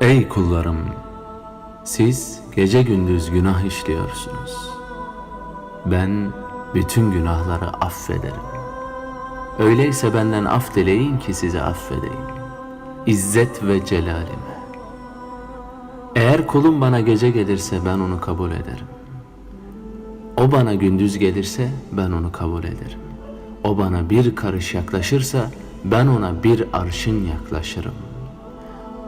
Ey kullarım! Siz gece gündüz günah işliyorsunuz. Ben bütün günahları affederim. Öyleyse benden af dileyin ki sizi affedeyim. İzzet ve celalime. Eğer kulum bana gece gelirse ben onu kabul ederim. O bana gündüz gelirse ben onu kabul ederim. O bana bir karış yaklaşırsa ben ona bir arşın yaklaşırım.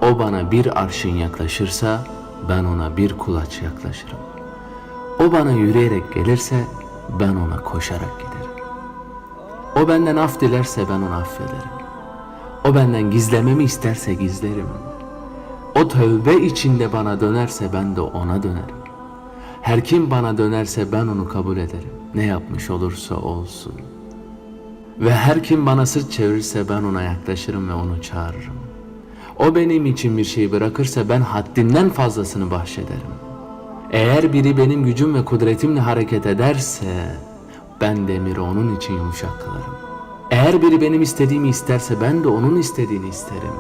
O bana bir arşın yaklaşırsa ben ona bir kulaç yaklaşırım. O bana yürüyerek gelirse ben ona koşarak giderim. O benden af dilerse ben onu affederim. O benden gizlememi isterse gizlerim. O tövbe içinde bana dönerse ben de ona dönerim. Her kim bana dönerse ben onu kabul ederim. Ne yapmış olursa olsun. Ve her kim bana sırt çevirirse ben ona yaklaşırım ve onu çağırırım. O benim için bir şey bırakırsa ben haddinden fazlasını bahşederim. Eğer biri benim gücüm ve kudretimle hareket ederse ben demiri onun için yumuşak kılarım. Eğer biri benim istediğimi isterse ben de onun istediğini isterim.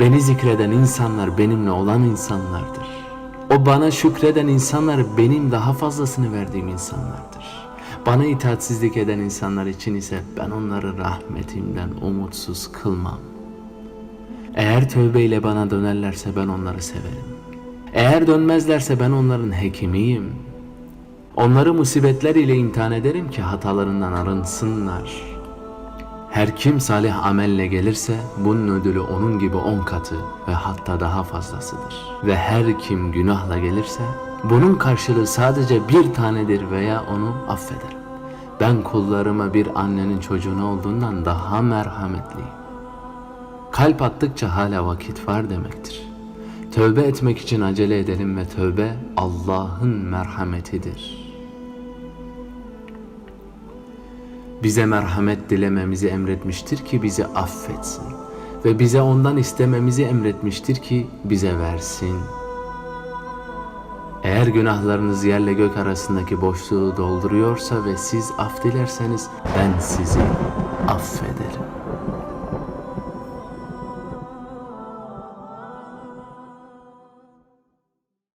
Beni zikreden insanlar benimle olan insanlardır. O bana şükreden insanlar benim daha fazlasını verdiğim insanlardır. Bana itaatsizlik eden insanlar için ise ben onları rahmetimden umutsuz kılmam. Eğer tövbeyle bana dönerlerse ben onları severim. Eğer dönmezlerse ben onların hekimiyim. Onları musibetler ile imtihan ederim ki hatalarından arınsınlar. Her kim salih amelle gelirse bunun ödülü onun gibi on katı ve hatta daha fazlasıdır. Ve her kim günahla gelirse bunun karşılığı sadece bir tanedir veya onu affederim. Ben kullarıma bir annenin çocuğunu olduğundan daha merhametliyim. Kalp attıkça hala vakit var demektir. Tövbe etmek için acele edelim ve tövbe Allah'ın merhametidir. Bize merhamet dilememizi emretmiştir ki bizi affetsin ve bize ondan istememizi emretmiştir ki bize versin. Eğer günahlarınız yerle gök arasındaki boşluğu dolduruyorsa ve siz af dilerseniz ben sizi affederim.